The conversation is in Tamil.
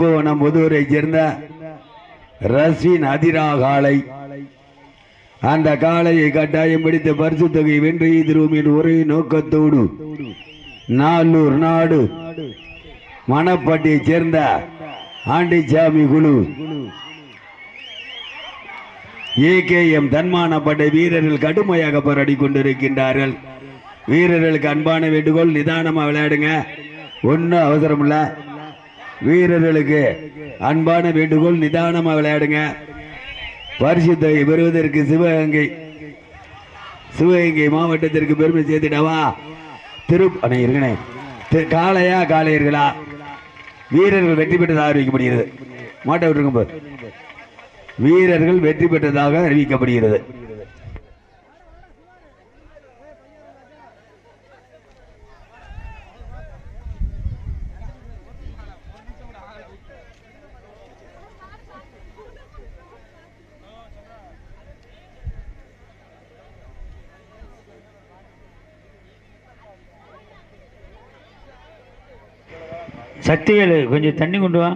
கும்பகோணம் முதுவரை சேர்ந்த ரசின் அதிரா காலை அந்த காலையை கட்டாயம் பிடித்த பரிசு தொகை வென்று திரும்பின் ஒரே நோக்கத்தோடு நாலூர் நாடு மணப்பட்டியை சேர்ந்த ஆண்டிச்சாமி குழு. ஏகேஎம் தன்மானப்பட்ட வீரர்கள் கடுமையாக போராடி கொண்டிருக்கின்றார்கள். வீரர்களுக்கு அன்பான வேண்டுகோள் நிதானமாக விளையாடுங்க. ஒன்றும் அவசரம் இல்லை வீரர்களுக்கு அன்பான வேண்டுகோள் நிதானமாக விளையாடுங்க. பரிசுத்தை பெறுவதற்கு சிவகங்கை சிவகங்கை மாவட்டத்திற்கு பெருமை சேர்த்துடவா? திரு அண்ணே இருக்கணே காளையா காளையர்களா? வீரர்கள் வெற்றி பெற்றதாக அறிவிக்கப்படுகிறது. மாட்டை விட்டுருக்கும் வீரர்கள் வெற்றி பெற்றதாக அறிவிக்கப்படுகிறது. சக்திவேலு கொஞ்சம் தண்ணி கொண்டு வா.